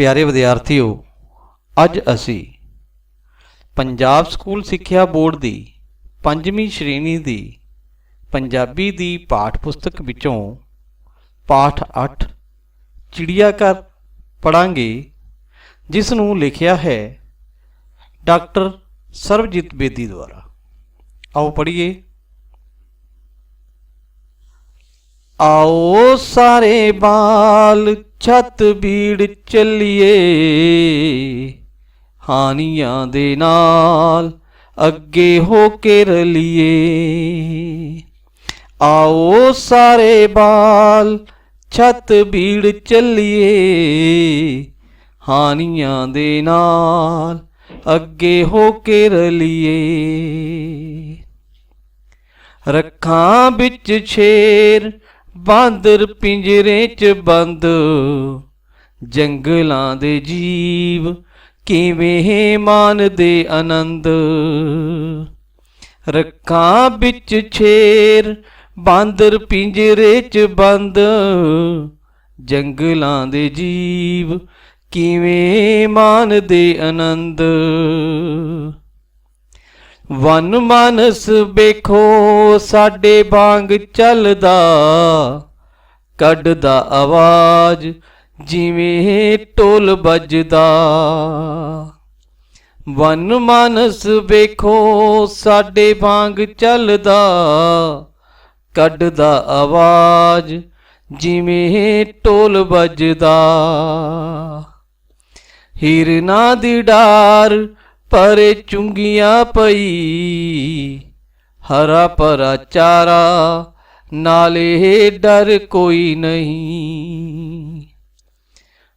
ਪਿਆਰੇ ਵਿਦਿਆਰਥੀਓ, ਅੱਜ ਅਸੀਂ ਪੰਜਾਬ ਸਕੂਲ ਸਿੱਖਿਆ ਬੋਰਡ ਦੀ ਪੰਜਵੀਂ ਸ਼੍ਰੇਣੀ ਦੀ ਪੰਜਾਬੀ ਦੀ ਪਾਠ ਪੁਸਤਕ ਵਿੱਚੋਂ ਪਾਠ 8 ਚਿੜੀਆਘਰ ਪੜਾਂਗੇ ਜਿਸ ਨੂੰ ਲਿਖਿਆ ਹੈ ਡਾਕਟਰ ਸਰਬਜੀਤ ਬੇਦੀ ਦੁਆਰਾ। ਆਓ ਪੜ੍ਹੀਏ। ਆਓ ਸਾਰੇ ਬਾਲ ਛੱਤ ਬੀੜ ਚੱਲੀਏ। ਹਾਨੀਆਂ ਦੇ ਨਾਲ ਅੱਗੇ ਹੋ ਕੇ ਰਲੀਏ। ਆਓ ਸਾਰੇ ਬਾਲ ਛੱਤ ਬੀੜ ਚੱਲੀਏ। ਹਾਨੀਆਂ ਦੇ ਨਾਲ ਅੱਗੇ ਹੋ ਕੇ ਰਲੀਏ। ਰੱਖਾਂ ਵਿੱਚ ਛੇਰ ਬਾਂਦਰ ਪਿੰਜਰੇ 'ਚ ਬੰਦ, ਜੰਗਲਾਂ ਦੇ ਜੀਵ ਕਿਵੇਂ ਮਾਨਦੇ ਆਨੰਦ? ਰੱਖਾਂ ਵਿੱਚ ਛੇਰ, ਬਾਂਦਰ ਪਿੰਜਰੇ 'ਚ ਬੰਦ, ਜੰਗਲਾਂ ਦੇ ਜੀਵ ਕਿਵੇਂ ਮਾਨਦੇ ਆਨੰਦ? ਵਨ ਮਾਨਸ ਵੇਖੋ, ਸਾਡੇ ਬਾਗ ਚੱਲਦਾ। ਕੱਢਦਾ ਆਵਾਜ਼, ਜਿਵੇਂ ਢੋਲ ਵੱਜਦਾ। ਵਨ ਮਾਨਸ ਵੇਖੋ, ਸਾਡੇ ਬਾਗ ਚੱਲਦਾ। ਕੱਢਦਾ ਆਵਾਜ਼, ਜਿਵੇਂ ਢੋਲ ਵੱਜਦਾ। ਹਿਰਨਾ ਦੀ ਡਾਰ ਪਰੇ ਚੁੰਗੀਆਂ ਪਈ ਹਰਾ ਪਰਾ ਚਾਰਾ ਨਾਲੇ ਡਰ ਕੋਈ ਨਹੀਂ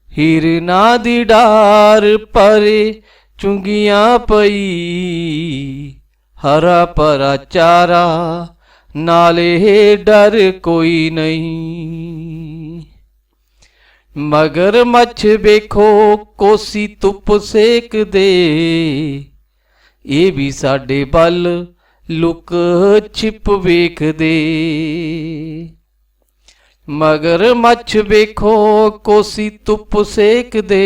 ਹਿਰਨਾ ਦੀ ਡਾਰ ਪਰੇ ਚੁੰਗੀਆਂ ਪਈ ਹਰਾ ਪਰਾ ਚਾਰਾ ਨਾਲੇ ਡਰ ਕੋਈ ਨਹੀਂ ਮਗਰ ਮੱਛ ਵੇਖੋ, ਕੋਸੀ ਤੁੱਪ ਸੇਕਦੇ। ਇਹ ਵੀ ਸਾਡੇ ਵੱਲ ਲੁਕ ਛਿਪ ਵੇਖਦੇ। ਮਗਰ ਮੱਛ ਵੇਖੋ, ਕੋਸੀ ਤੁੱਪ ਸੇਕਦੇ।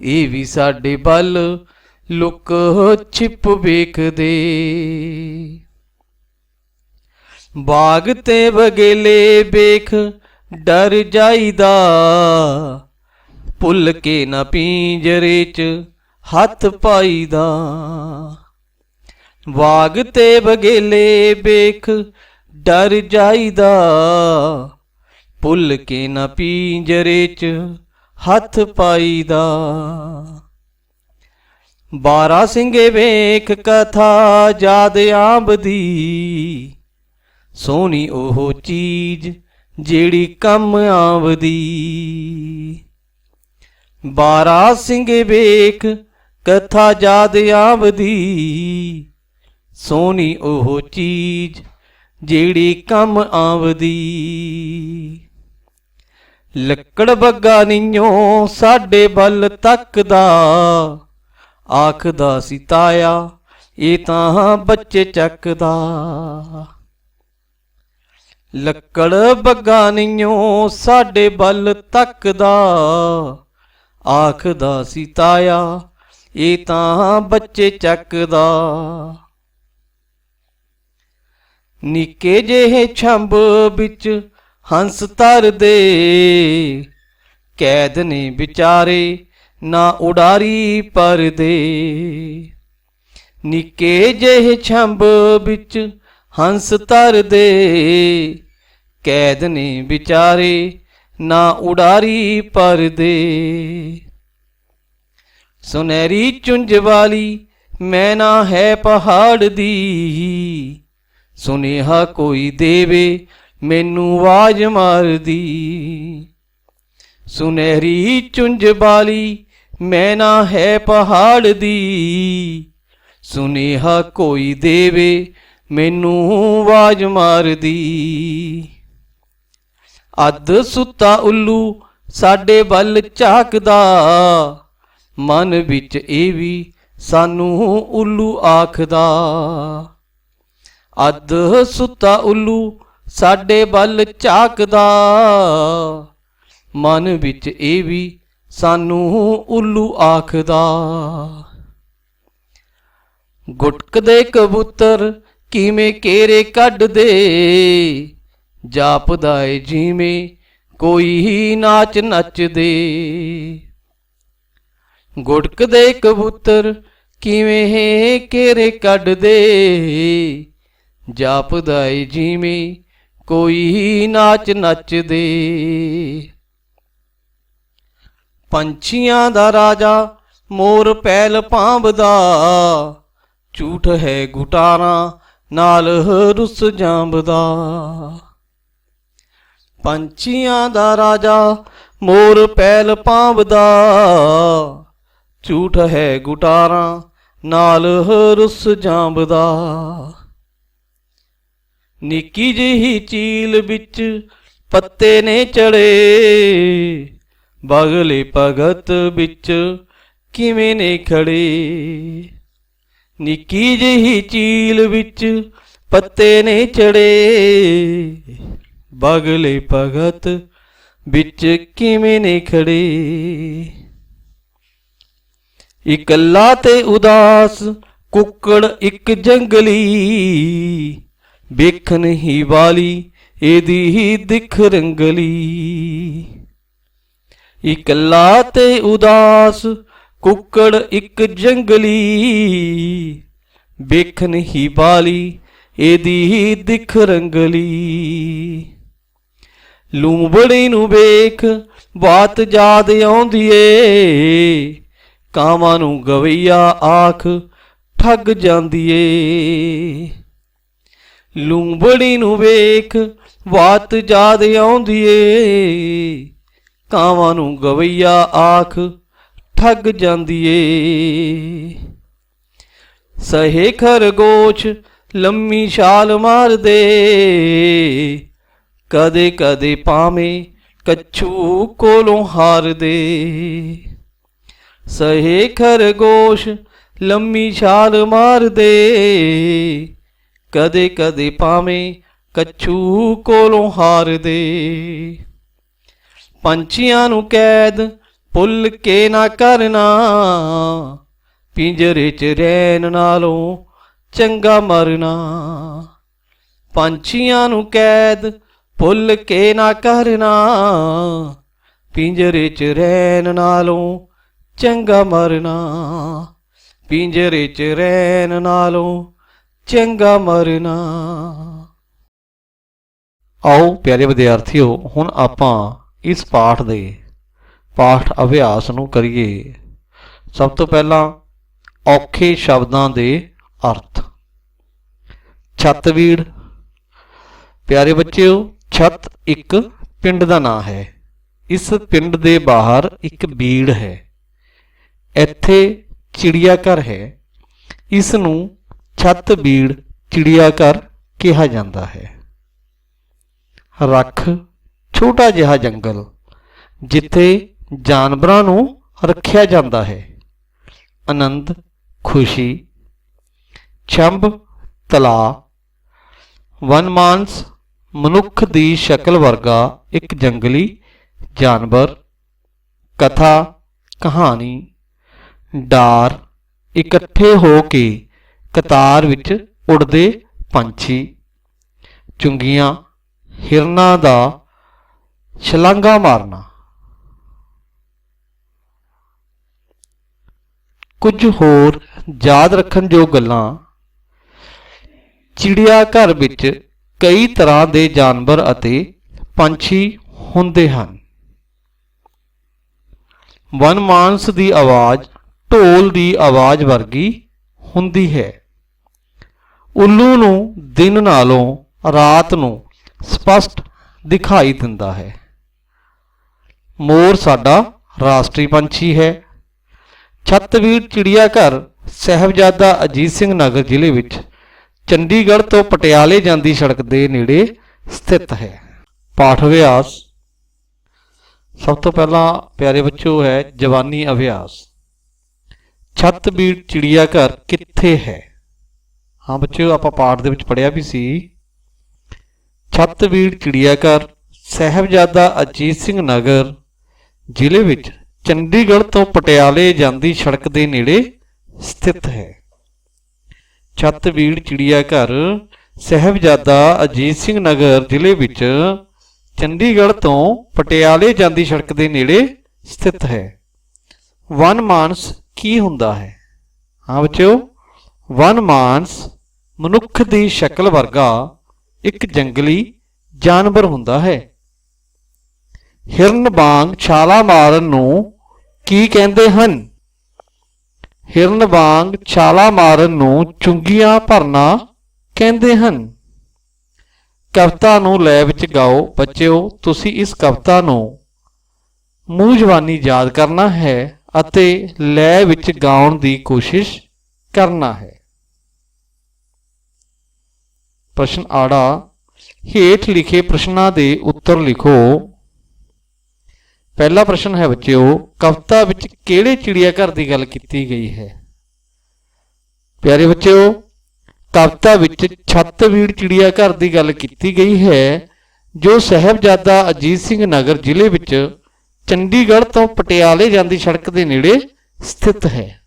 ਇਹ ਵੀ ਸਾਡੇ ਵੱਲ ਲੁਕ ਛਿਪ ਵੇਖਦੇ। ਬਾਗ ਤੇ ਵਗੇਲੇ ਵੇਖ ਡਰ ਜਾਈਦਾ। ਭੁੱਲ ਕੇ ਨਾ ਪੀਂਜਰੇ 'ਚ ਹੱਥ ਪਾਈਦਾ। ਬਾਗ ਤੇ ਬਗੇਲੇ ਵੇਖ ਡਰ ਜਾਈਦਾ। ਭੁੱਲ ਕੇ ਨਾ ਪੀਂਜਰੇ 'ਚ ਹੱਥ ਪਾਈਦਾ। ਬਾਰਾ ਸਿੰਘੇ ਵੇਖ ਕਥਾ ਜਾਦ ਆਂਬਦੀ ਸੋਹਣੀ ਉਹ ਚੀਜ਼ ਜਿਹੜੀ ਕੰਮ ਆਵਦੀ। ਬਾਰਾ ਸਿੰਘ ਵੇਖ, ਕਥਾ ਜਾਦ ਆਵਦੀ। ਸੋਹਣੀ ਉਹ ਚੀਜ਼ ਜਿਹੜੀ ਕੰਮ ਆਵਦੀ। ਲੱਕੜ ਬੱਗਾ ਨਿਓ ਸਾਡੇ ਵੱਲ ਤੱਕਦਾ। ਆਖਦਾ ਸੀ ਤਾਇਆ, ਇਹ ਤਾਂ ਬੱਚੇ ਚੱਕਦਾ। ਲੱਕੜ ਬੱਗਾ ਸਾਡੇ ਵੱਲ ਤੱਕਦਾ। ਆਖਦਾ ਸੀ ਤਾਇਆ, ਇਹ ਤਾਂ ਬੱਚੇ ਚੱਕਦਾ। ਨਿੱਕੇ ਜਿਹੇ ਛੰਬ ਵਿੱਚ ਹੰਸ ਤਰਦੇ ਕੈਦ ਨੇ ਵਿਚਾਰੇ ਨਾ ਉਡਾਰੀ ਪਰਦੇ। ਨਿੱਕੇ ਜਿਹੇ ਛੰਬ ਵਿੱਚ ਹੰਸ ਤਰਦੇ ਕੈਦ ਨੇ ਵਿਚਾਰੇ, ਨਾ ਉਡਾਰੀ ਪਰਦੇ। ਸੁਨਹਿਰੀ ਚੁੰਝ ਵਾਲੀ ਮੈਂ ਨਾ ਹੈ ਪਹਾੜ ਦੀ। ਸੁਨੇਹਾ ਕੋਈ ਦੇਵੇ, ਮੈਨੂੰ ਆਵਾਜ਼ ਮਾਰਦੀ। ਸੁਨਹਿਰੀ ਚੁੰਝ ਵਾਲੀ ਮੈਂ ਨਾ ਹੈ ਪਹਾੜ ਦੀ। ਸੁਨੇਹਾ ਕੋਈ ਦੇਵੇ ਮੈਨੂੰ ਆਵਾਜ਼ ਮਾਰਦੀ। ਅੱਧ ਸੁੱਤਾ ਉੱਲੂ ਸਾਡੇ ਵੱਲ ਝਾਕਦਾ। ਮਨ ਵਿੱਚ ਇਹ ਵੀ ਸਾਨੂੰ ਉੱਲੂ ਆਖਦਾ। ਅੱਧ ਸੁੱਤਾ ਉੱਲੂ ਸਾਡੇ ਵੱਲ ਝਾਕਦਾ। ਮਨ ਵਿੱਚ ਇਹ ਵੀ ਸਾਨੂੰ ਉੱਲੂ ਆਖਦਾ। ਗੁਟਕਦੇ ਕਬੂਤਰ ਕਿਵੇਂ ਕੇਰੇ ਕੱਢਦੇ? ਜਾਪਦਾ ਏ ਜਿਵੇਂ ਕੋਈ ਹੀ ਨਾਚ ਨੱਚਦੇ। ਗੁਟਕਦੇ ਕਬੂਤਰ ਕਿਵੇਂ ਕੇਰੇ ਕੱਢਦੇ? ਜਾਪਦਾ ਏ ਜਿਵੇਂ ਕੋਈ ਹੀ ਨਾਚ ਨੱਚਦੇ। ਪੰਛੀਆਂ ਦਾ ਰਾਜਾ ਮੋਰ ਪੈਲ ਭਾਂਬਦਾ। ਝੂਠ ਹੈ ਗੁਟਾਰਾਂ ਨਾਲ ਰੁੱਸ ਜਾਂਬਦਾ ਪੰਛੀਆਂ ਦਾ ਰਾਜਾ ਮੋਰ ਪੈਲ ਭਾਂਬਦਾ ਝੂਠ ਹੈ ਗੁਟਾਰਾਂ ਨਾਲ ਰੁੱਸ ਜਾਂਬਦਾ ਨਿੱਕੀ ਜਿਹੀ ਚੀਲ ਵਿੱਚ ਪੱਤੇ ਨੇ ਚੜੇ। ਬਗਲੇ ਭਗਤ ਵਿੱਚ ਕਿਵੇਂ ਨੇ ਖੜੇ। ਨਿੱਕੀ ਜਿਹੀ ਚੀਲ ਵਿੱਚ ਪੱਤੇ ਨੇ ਚੜੇ। ਬਗਲੇ ਭਗਤ ਵਿੱਚ ਕਿਵੇਂ ਨੇ ਖੜੇ। ਇਕੱਲਾ ਤੇ ਉਦਾਸ ਕੁੱਕੜ ਇੱਕ ਜੰਗਲੀ। ਵੇਖਣ ਹੀ ਵਾਲੀ ਇਹਦੀ ਹੀ ਦਿਖ ਰੰਗਲੀ। ਇਕੱਲਾ ਤੇ ਉਦਾਸ ਕੁੱਕੜ ਇੱਕ ਜੰਗਲੀ, ਵੇਖਣ ਹੀ ਬਾਲੀ ਇਹਦੀ ਹੀ ਦਿਖ ਰੰਗਲੀ। ਲੂੰਬੜੀ ਨੂੰ ਵੇਖ ਬਾਤ ਯਾਦ ਆਉਂਦੀ ਏ, ਕਾਵਾਂ ਨੂੰ ਗਵਈਆ ਆਖ ਠੱਗ ਜਾਂਦੀ ਏ। ਲੂੰਬੜੀ ਨੂੰ ਵੇਖ ਬਾਤ ਯਾਦ ਆਉਂਦੀ ਏ, ਕਾਵਾਂ ਨੂੰ ਗਵਈਆ ਆਖ ਠੱਗ ਜਾਂਦੀ ਏ ਸਹੇ ਖਰਗੋਸ਼ ਲੰਮੀ ਛਾਲ ਮਾਰਦੇ। ਕਦੇ ਕਦੇ ਪਾਵੇਂ ਕੱਛੂ ਕੋਲੋਂ ਹਾਰਦੇ। ਸਹੇ ਖਰਗੋਸ਼ ਲੰਮੀ ਛਾਲ ਮਾਰਦੇ। ਕਦੇ ਕਦੇ ਪਾਵੇਂ ਕੱਛੂ ਕੋਲੋਂ ਹਾਰਦੇ। ਪੰਛੀਆਂ ਨੂੰ ਕੈਦ ਭੁੱਲ ਕੇ ਨਾ ਕਰਨਾ। ਪਿੰਜਰੇ 'ਚ ਰਹਿਣ ਨਾਲੋਂ ਚੰਗਾ ਮਰਨਾ। ਪੰਛੀਆਂ ਨੂੰ ਕੈਦ ਭੁੱਲ ਕੇ ਨਾ ਕਰਨਾ। ਪਿੰਜਰੇ 'ਚ ਰਹਿਣ ਨਾਲੋਂ ਚੰਗਾ ਮਰਨਾ। ਪਿੰਜਰੇ 'ਚ ਰਹਿਣ ਨਾਲੋਂ ਚੰਗਾ ਮਰਨਾ। ਆਓ ਪਿਆਰੇ ਵਿਦਿਆਰਥੀਓ, ਹੁਣ ਆਪਾਂ ਇਸ ਪਾਠ ਦੇ ਪਾਠ ਅਭਿਆਸ ਨੂੰ ਕਰੀਏ, ਸਭ ਤੋਂ ਪਹਿਲਾਂ ਔਖੇ ਸ਼ਬਦਾਂ ਦੇ ਅਰਥ। ਛੱਤਵੀੜ ਪਿਆਰੇ ਬੱਚਿਓ, ਛੱਤ ਇੱਕ ਪਿੰਡ ਦਾ ਨਾਂ ਹੈ। ਇਸ ਪਿੰਡ ਦੇ ਬਾਹਰ ਇੱਕ ਬੀੜ ਹੈ। ਇੱਥੇ ਚਿੜੀਆ ਘਰ ਹੈ। ਇਸ ਨੂੰ ਛੱਤ ਬੀੜ ਚਿੜੀਆ ਘਰ ਕਿਹਾ ਜਾਂਦਾ ਹੈ। ਰੱਖ, ਛੋਟਾ ਜਿਹਾ ਜੰਗਲ, ਜਿੱਥੇ ਜਾਨਵਰਾਂ ਨੂੰ ਰੱਖਿਆ ਜਾਂਦਾ ਹੈ। ਆਨੰਦ, ਖੁਸ਼ੀ ਛੰਭ ਤਲਾ, ਵਨਮਾਨਸ, ਮਨੁੱਖ ਦੀ ਸ਼ਕਲ ਵਰਗਾ ਇੱਕ ਜੰਗਲੀ, ਜਾਨਵਰ, ਕਥਾ, ਕਹਾਣੀ, ਡਾਰ ਇਕੱਠੇ ਹੋ ਕੇ ਕਤਾਰ ਵਿੱਚ ਉੜਦੇ ਪੰਛੀ, ਚੁੰਗੀਆਂ, ਹਿਰਨਾਂ ਦਾ ਛਲਾਂਗਾ ਮਾਰਨਾ। ਕੁਝ ਹੋਰ ਯਾਦ ਰੱਖਣ ਯੋਗ ਗੱਲਾਂ ਚਿੜੀਆ ਘਰ ਵਿੱਚ ਕਈ ਤਰ੍ਹਾਂ ਦੇ ਜਾਨਵਰ ਅਤੇ ਪੰਛੀ ਹੁੰਦੇ ਹਨ। ਵਨਮਾਨਸ ਦੀ ਆਵਾਜ਼ ਢੋਲ ਦੀ ਆਵਾਜ਼ ਵਰਗੀ ਹੁੰਦੀ ਹੈ। ਉੱਲੂ ਨੂੰ ਦਿਨ ਨਾਲੋਂ ਰਾਤ ਨੂੰ ਸਪਸ਼ਟ ਦਿਖਾਈ ਦਿੰਦਾ ਹੈ। ਮੋਰ ਸਾਡਾ ਰਾਸ਼ਟਰੀ ਪੰਛੀ ਹੈ। ਛੱਤਵੀਰ ਚਿੜੀਆ ਘਰ ਸਹਿਬਜ਼ਾਦਾ ਅਜੀਤ ਸਿੰਘ ਨਗਰ ਜ਼ਿਲ੍ਹੇ ਵਿੱਚ ਚੰਡੀਗੜ੍ਹ ਤੋਂ ਪਟਿਆਲੇ ਜਾਂਦੀ ਸੜਕ ਦੇ ਨੇੜੇ ਸਥਿਤ ਹੈ। ਪਾਠ ਅਭਿਆਸ। ਸਭ ਤੋਂ ਪਹਿਲਾਂ ਪਿਆਰੇ ਬੱਚੋ, ਹੈ ਜਵਾਨੀ ਅਭਿਆਸ। ਛੱਤਬੀੜ ਚਿੜੀਆ ਘਰ ਕਿੱਥੇ ਹੈ? ਹਾਂ ਬੱਚਿਓ ਆਪਾਂ ਪਾਠ ਦੇ ਵਿੱਚ ਪੜਿਆ ਵੀ ਸੀ। ਛੱਤਬੀੜ ਚਿੜੀਆ ਘਰ ਸਹਿਬਜ਼ਾਦਾ ਅਜੀਤ ਸਿੰਘ ਨਗਰ ਜ਼ਿਲ੍ਹੇ ਵਿੱਚ ਚੰਡੀਗੜ੍ਹ ਤੋਂ ਪਟਿਆਲੇ ਜਾਂਦੀ ਸੜਕ ਦੇ ਨੇੜੇ ਸਥਿਤ ਹੈ। ਛੱਤਬੀੜ ਚਿੜੀਆ ਘਰ ਸਹਿਬਜ਼ਾਦਾ ਅਜੀਤ ਸਿੰਘ ਨਗਰ ਜ਼ਿਲ੍ਹੇ ਵਿੱਚ ਚੰਡੀਗੜ੍ਹ ਤੋਂ ਪਟਿਆਲੇ ਜਾਂਦੀ ਸੜਕ ਦੇ ਨੇੜੇ ਸਥਿਤ ਹੈ। ਵਨ ਮਾਨਸ ਕੀ ਹੁੰਦਾ ਹੈ? ਹਾਂ ਬੱਚਿਓ, ਵਨ ਮਾਨਸ ਮਨੁੱਖ ਦੀ ਸ਼ਕਲ ਵਰਗਾ ਇੱਕ ਜੰਗਲੀ ਜਾਨਵਰ ਹੁੰਦਾ ਹੈ। ਹਿਰਨ ਵਾਂਗ ਛਾਲਾ ਮਾਰਨ ਨੂੰ ਕੀ ਕਹਿੰਦੇ ਹਨ? ਹਿਰਨ ਵਾਂਗ ਛਾਲਾ ਮਾਰਨ ਨੂੰ ਚੁੰਗੀਆਂ ਭਰਨਾ ਕਹਿੰਦੇ ਹਨ। ਕਵਿਤਾ ਨੂੰ ਲੈ ਵਿੱਚ ਗਾਓ ਬੱਚਿਓ, ਤੁਸੀਂ ਇਸ ਕਵਿਤਾ ਨੂੰ ਮੂੰਹ ਜ਼ਬਾਨੀ ਯਾਦ ਕਰਨਾ ਹੈ ਅਤੇ ਲੈ ਵਿੱਚ ਗਾਉਣ ਦੀ ਕੋਸ਼ਿਸ਼ ਕਰਨਾ ਹੈ। ਪ੍ਰਸ਼ਨ ਆੜਾ, ਹੇਠ ਲਿਖੇ ਪ੍ਰਸ਼ਨਾਂ ਦੇ ਉੱਤਰ ਲਿਖੋ। ਪਹਿਲਾ ਪ੍ਰਸ਼ਨ ਹੈ ਬੱਚਿਓ, ਕਵਿਤਾ ਵਿੱਚ ਕਿਹੜੇ ਚਿੜੀਆ ਘਰ ਦੀ ਗੱਲ ਕੀਤੀ ਗਈ ਹੈ? ਪਿਆਰੇ ਬੱਚਿਓ, ਕਵਿਤਾ ਵਿੱਚ ਛੱਤਵੀੜ ਚਿੜੀਆ ਘਰ ਦੀ ਗੱਲ ਕੀਤੀ ਗਈ ਹੈ, ਜੋ ਸਹਿਬਜ਼ਾਦਾ ਅਜੀਤ ਸਿੰਘ ਨਗਰ ਜ਼ਿਲ੍ਹੇ ਵਿੱਚ ਚੰਡੀਗੜ੍ਹ ਤੋਂ ਪਟਿਆਲੇ ਜਾਂਦੀ ਸੜਕ ਦੇ ਨੇੜੇ ਸਥਿਤ ਹੈ।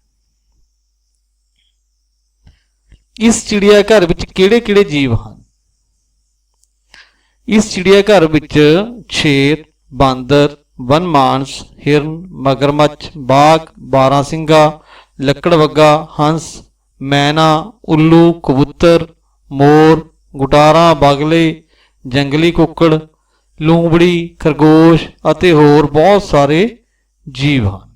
ਇਸ ਚਿੜੀਆ ਘਰ ਵਿੱਚ ਕਿਹੜੇ-ਕਿਹੜੇ ਜੀਵ ਹਨ? ਇਸ ਚਿੜੀਆ ਘਰ ਵਿੱਚ ਛੇਰ ਬਾਂਦਰ ਵਨਮਾਨਸ ਹਿਰਨ, ਮਗਰਮੱਛ ਬਾਘ ਬਾਰਾਂਸਿੰਗਾ ਲੱਕੜਵੱਗਾ ਹੰਸ, ਮੈਨਾ, ਉੱਲੂ, ਕਬੂਤਰ, ਮੋਰ, ਗੁਟਾਰਾ, ਬਗਲੇ, ਜੰਗਲੀ ਕੁੱਕੜ, ਲੂੰਬੜੀ, ਖਰਗੋਸ਼ ਅਤੇ ਹੋਰ ਬਹੁਤ ਸਾਰੇ ਜੀਵ ਹਨ।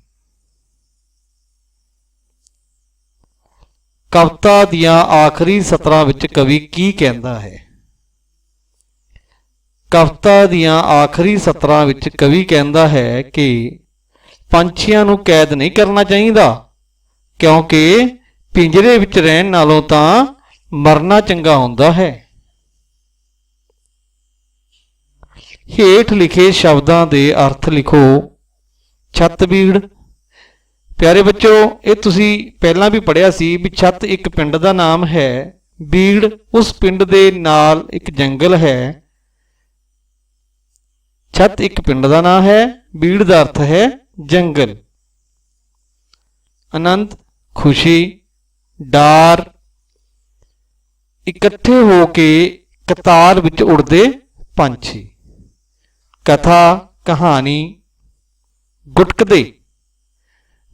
ਕਵਿਤਾ ਦੀਆਂ ਆਖਰੀ ਸਤਰਾਂ ਵਿੱਚ ਕਵੀ ਕੀ ਕਹਿੰਦਾ ਹੈ? ਕਵਿਤਾ ਦੀਆਂ ਆਖਰੀ ਸਤਰਾਂ ਵਿੱਚ ਕਵੀ ਕਹਿੰਦਾ ਹੈ ਕਿ ਪੰਛੀਆਂ ਨੂੰ ਕੈਦ ਨਹੀਂ ਕਰਨਾ ਚਾਹੀਦਾ, ਕਿਉਂਕਿ ਪਿੰਜਰੇ ਵਿੱਚ ਰਹਿਣ ਨਾਲੋਂ ਤਾਂ ਮਰਨਾ ਚੰਗਾ ਹੁੰਦਾ ਹੈ। ਹੇਠ ਲਿਖੇ ਸ਼ਬਦਾਂ ਦੇ ਅਰਥ ਲਿਖੋ, ਛੱਤ ਬੀੜ। ਪਿਆਰੇ ਬੱਚੋ, ਇਹ ਤੁਸੀਂ ਪਹਿਲਾਂ ਵੀ ਪੜ੍ਹਿਆ ਸੀ ਵੀ ਛੱਤ ਇੱਕ ਪਿੰਡ ਦਾ ਨਾਮ ਹੈ, ਬੀੜ ਉਸ ਪਿੰਡ ਦੇ ਨਾਲ ਇੱਕ ਜੰਗਲ ਹੈ। ਛੱਤ ਇੱਕ ਪਿੰਡ ਦਾ ਨਾਂ ਹੈ, ਬੀੜ ਦਾ ਅਰਥ ਹੈ ਜੰਗਲ। ਆਨੰਦ, ਖੁਸ਼ੀ, ਡਾਰ ਇਕੱਠੇ ਹੋ ਕੇ ਕਤਾਰ ਵਿੱਚ ਉੜਦੇ ਪੰਛੀ। ਕਥਾ, ਕਹਾਣੀ ਗੁਟਕਦੇ।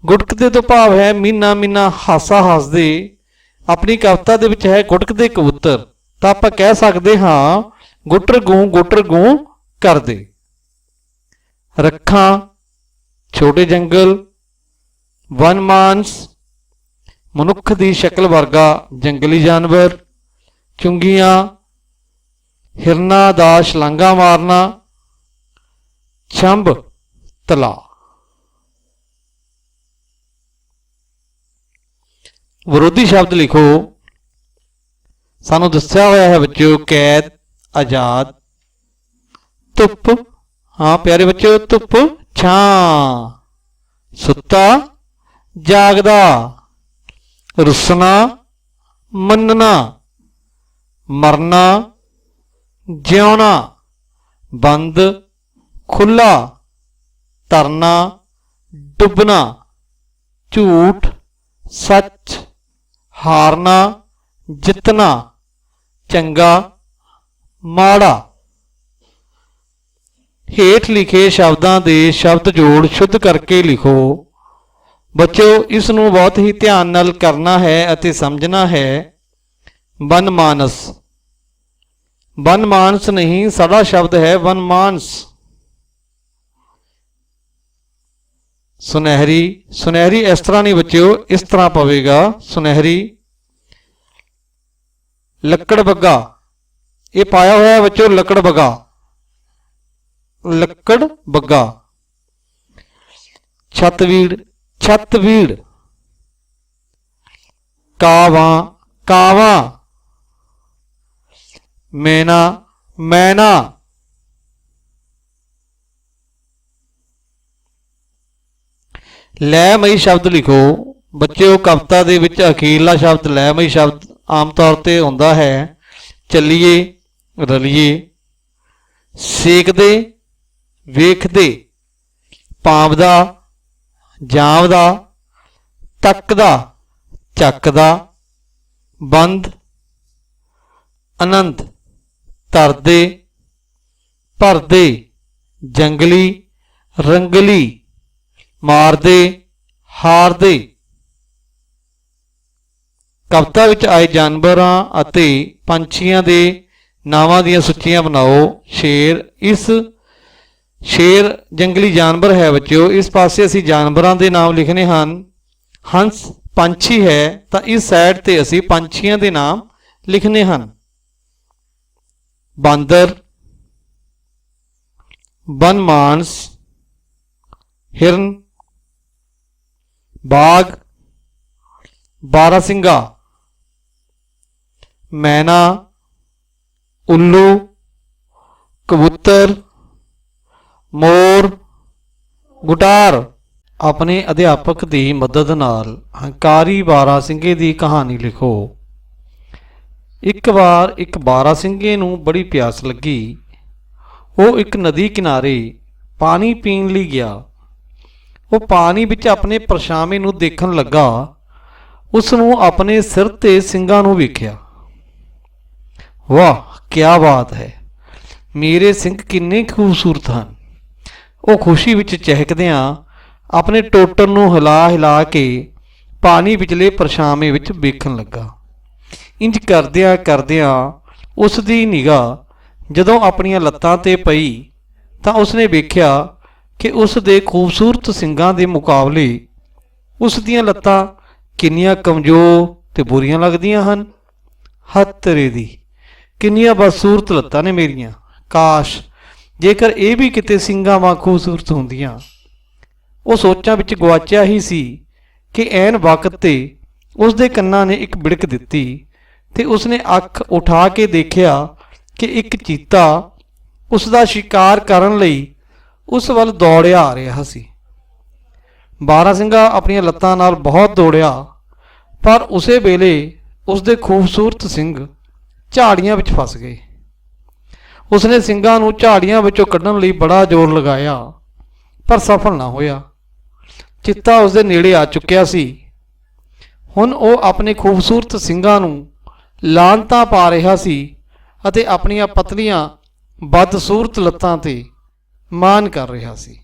ਗੁਟਕਦੇ ਤੋਂ ਭਾਵ ਹੈ ਮੀਨਾ ਮੀਨਾ ਹਾਸਾ ਹੱਸਦੇ। ਆਪਣੀ ਕਵਿਤਾ ਦੇ ਵਿੱਚ ਹੈ ਗੁਟਕਦੇ ਕਬੂਤਰ। ਤਾਂ ਆਪਾਂ ਕਹਿ ਸਕਦੇ ਹਾਂ, ਗੁੱਟਰ ਗੂੰ ਗੁੱਟਰ ਗੂੰ ਕਰਦੇ। ਰੱਖਾਂ, ਛੋਟੇ ਜੰਗਲ ਵਨਮਾਨਸ ਮਨੁੱਖ ਦੀ ਸ਼ਕਲ ਵਰਗਾ ਜੰਗਲੀ ਜਾਨਵਰ, ਚੁੰਗੀਆਂ, ਹਿਰਨਾ ਦਾ ਛਲਾਂਗਾ ਮਾਰਨਾ ਛੰਭ ਤਲਾ। ਵਿਰੋਧੀ ਸ਼ਬਦ ਲਿਖੋ, ਸਾਨੂੰ ਦੱਸਿਆ ਹੋਇਆ ਹੈ ਬੱਚਿਓ ਕੈਦ, ਆਜ਼ਾਦ, ਧੁੱਪ ਹਾਂ ਪਿਆਰੇ ਬੱਚਿਓ, ਧੁੱਪ ਛਾਂ। ਸੁੱਤਾ, ਜਾਗਦਾ। ਰੁੱਸਣਾ, ਮੰਨਣਾ। ਮਰਨਾ, ਜਿਉਣਾ। ਬੰਦ ਖੁੱਲਾ ਤਰਨਾ ਡੁੱਬਣਾ। ਝੂਠ, ਸੱਚ। ਹਾਰਨਾ, ਜਿੱਤਣਾ। ਚੰਗਾ, ਮਾੜਾ। ਹੇਠ ਲਿਖੇ ਸ਼ਬਦਾਂ ਦੇ ਸ਼ਬਦ ਜੋੜ ਸ਼ੁੱਧ ਕਰਕੇ ਲਿਖੋ। ਬੱਚਿਓ, ਇਸ ਨੂੰ ਬਹੁਤ ਹੀ ਧਿਆਨ ਨਾਲ ਕਰਨਾ ਹੈ ਅਤੇ ਸਮਝਣਾ ਹੈ। ਵਨਮਾਨਸ। ਵਨਮਾਨਸ ਨਹੀਂ ਸਾਡਾ ਸ਼ਬਦ ਹੈ ਵਨਮਾਨਸ। ਸੁਨਹਿਰੀ। ਸੁਨਹਿਰੀ ਇਸ ਤਰ੍ਹਾਂ ਨਹੀਂ ਬੱਚਿਓ, ਇਸ ਤਰ੍ਹਾਂ ਪਵੇਗਾ। ਸੁਨਹਿਰੀ। ਲੱਕੜ ਬੱਗਾ। ਇਹ ਪਾਇਆ ਹੋਇਆ ਹੈ ਬੱਚਿਓ, ਲੱਕੜ ਬੱਗਾ। ਲੱਕੜ ਬੱਗਾ। ਛਤਵੀੜ ਛਤਵੀੜ ਕਾਵਾਂ ਕਾਵਾਂ। ਮੈਨਾ ਮੈਨਾ। ਲੈਮਈ ਸ਼ਬਦ ਲਿਖੋ। ਬੱਚਿਓ, ਕਵਿਤਾ ਦੇ ਵਿੱਚ ਅਖੀਰਲਾ ਸ਼ਬਦ ਲੈ ਮਈ ਸ਼ਬਦ ਆਮ ਤੌਰ ਤੇ ਹੁੰਦਾ ਹੈ। ਚੱਲੀਏ, ਰਲੀਏ। ਸੇਕਦੇ ਵੇਖਦੇ ਪਾਵਦਾ ਜਾਵਦਾ ਤੱਕਦਾ, ਚੱਕਦਾ, ਬੰਦ ਅਨੰਤ ਤਰਦੇ, ਭਰਦੇ, ਜੰਗਲੀ, ਰੰਗਲੀ, ਮਾਰਦੇ, ਹਾਰਦੇ। ਕਵਿਤਾ ਵਿੱਚ ਆਏ ਜਾਨਵਰਾਂ ਅਤੇ ਪੰਛੀਆਂ ਦੇ ਨਾਵਾਂ ਦੀਆਂ ਸੂਚੀਆਂ ਬਣਾਓ। ਸ਼ੇਰ ਇਸ ਸ਼ੇਰ ਜੰਗਲੀ ਜਾਨਵਰ ਹੈ ਬੱਚਿਓ, ਇਸ ਪਾਸੇ ਅਸੀਂ ਜਾਨਵਰਾਂ ਦੇ ਨਾਮ ਲਿਖਣੇ ਹਨ। ਹੰਸ ਪੰਛੀ ਹੈ, ਤਾਂ ਇਸ ਸਾਈਡ ਤੇ ਅਸੀਂ ਪੰਛੀਆਂ ਦੇ ਨਾਮ ਲਿਖਣੇ ਹਨ। ਬਾਂਦਰ ਬਨਮਾਨਸ ਹਿਰਨ, ਬਾਗ, ਬਾਰਾਸਿੰਗਾ, ਮੈਨਾ, ਉੱਲੂ, ਕਬੂਤਰ ਮੋਰ ਗੁਟਾਰ। ਆਪਣੇ ਅਧਿਆਪਕ ਦੀ ਮਦਦ ਨਾਲ ਹੰਕਾਰੀ ਬਾਰਾ ਬਾਰਾਸਿੰਗੇ ਦੀ ਕਹਾਣੀ ਲਿਖੋ। ਇੱਕ ਵਾਰ ਇੱਕ ਬਾਰਾ ਬਾਰਾਸਿੰਗੇ ਨੂੰ ਬੜੀ ਪਿਆਸ ਲੱਗੀ। ਉਹ ਇੱਕ ਨਦੀ ਕਿਨਾਰੇ ਪਾਣੀ ਪੀਣ ਲਈ ਗਿਆ। ਉਹ ਪਾਣੀ ਵਿੱਚ ਆਪਣੇ ਪਰਛਾਵੇਂ ਨੂੰ ਦੇਖਣ ਲੱਗਾ। ਉਸ ਨੂੰ ਆਪਣੇ ਸਿਰ ਤੇ ਸਿੰਘਾਂ ਨੂੰ ਵੇਖਿਆ। ਵਾਹ ਕੀ ਬਾਤ ਹੈ। ਮੇਰੇ ਸਿੰਘ ਕਿੰਨੇ ਖੂਬਸੂਰਤ ਹਨ। ਉਹ ਖੁਸ਼ੀ ਵਿੱਚ ਚਹਿਕਦਿਆਂ ਆਪਣੇ ਟੋਟਰ ਨੂੰ ਹਿਲਾ ਹਿਲਾ ਕੇ ਪਾਣੀ ਵਿਚਲੇ ਪਰਛਾਵੇਂ ਵਿੱਚ ਵੇਖਣ ਲੱਗਾ। ਇੰਜ ਕਰਦਿਆਂ ਕਰਦਿਆਂ ਉਸ ਦੀ ਨਿਗਾਹ ਜਦੋਂ ਆਪਣੀਆਂ ਲੱਤਾਂ ਤੇ ਪਈ ਤਾਂ ਉਸਨੇ ਵੇਖਿਆ ਕਿ ਉਸ ਦੇ ਖੂਬਸੂਰਤ ਸਿੰਘਾਂ ਦੇ ਮੁਕਾਬਲੇ ਉਸ ਦੀਆਂ ਲੱਤਾਂ ਕਿੰਨੀਆਂ ਕਮਜ਼ੋਰ ਤੇ ਬੁਰੀਆਂ ਲੱਗਦੀਆਂ ਹਨ। ਹੱਥ ਦੀ ਕਿੰਨੀਆਂ ਬਦਸੂਰਤ ਲੱਤਾਂ ਨੇ ਮੇਰੀਆਂ। ਕਾਸ਼ ਜੇਕਰ ਇਹ ਵੀ ਕਿਤੇ ਸਿੰਘਾਂ ਵਾਂ ਖੂਬਸੂਰਤ ਹੁੰਦੀਆਂ। ਉਹ ਸੋਚਾਂ ਵਿੱਚ ਗਵਾਚਿਆ ਹੀ ਸੀ ਕਿ ਐਨ ਵਕਤ ਤੇ ਉਸ ਦੇ ਕੰਨਾਂ ਨੇ ਇੱਕ ਬਿੜਕ ਦਿੱਤੀ ਤੇ ਉਸਨੇ ਅੱਖ ਉਠਾ ਕੇ ਦੇਖਿਆ ਕਿ ਇੱਕ ਚੀਤਾ ਉਸ ਦਾ ਸ਼ਿਕਾਰ ਕਰਨ ਲਈ ਉਸ ਵੱਲ ਦੌੜਿਆ ਆ ਰਿਹਾ ਸੀ। ਬਾਰਾਸਿੰਗਾ ਆਪਣੀਆਂ ਲੱਤਾਂ ਨਾਲ ਬਹੁਤ ਦੌੜਿਆ, ਪਰ ਉਸੇ ਵੇਲੇ ਉਸ ਦੇ ਖੂਬਸੂਰਤ ਸਿੰਘ ਝਾੜੀਆਂ ਵਿੱਚ ਫਸ ਗਏ। ਉਸਨੇ ਸਿੰਘਾਂ ਨੂੰ ਝਾੜੀਆਂ ਵਿੱਚੋਂ ਕੱਢਣ ਲਈ ਬੜਾ ਜ਼ੋਰ ਲਗਾਇਆ, ਪਰ ਸਫਲ ਨਾ ਹੋਇਆ। ਚਿੱਤਾ ਉਸਦੇ ਨੇੜੇ ਆ ਚੁੱਕਿਆ ਸੀ। ਹੁਣ ਉਹ ਆਪਣੇ ਖੂਬਸੂਰਤ ਸਿੰਘਾਂ ਨੂੰ ਲਾਂਤਾਂ ਪਾ ਰਿਹਾ ਸੀ ਅਤੇ ਆਪਣੀਆਂ ਪਤਲੀਆਂ ਬਦਸੂਰਤ ਲੱਤਾਂ ਤੇ ਮਾਨ ਕਰ ਰਿਹਾ ਸੀ।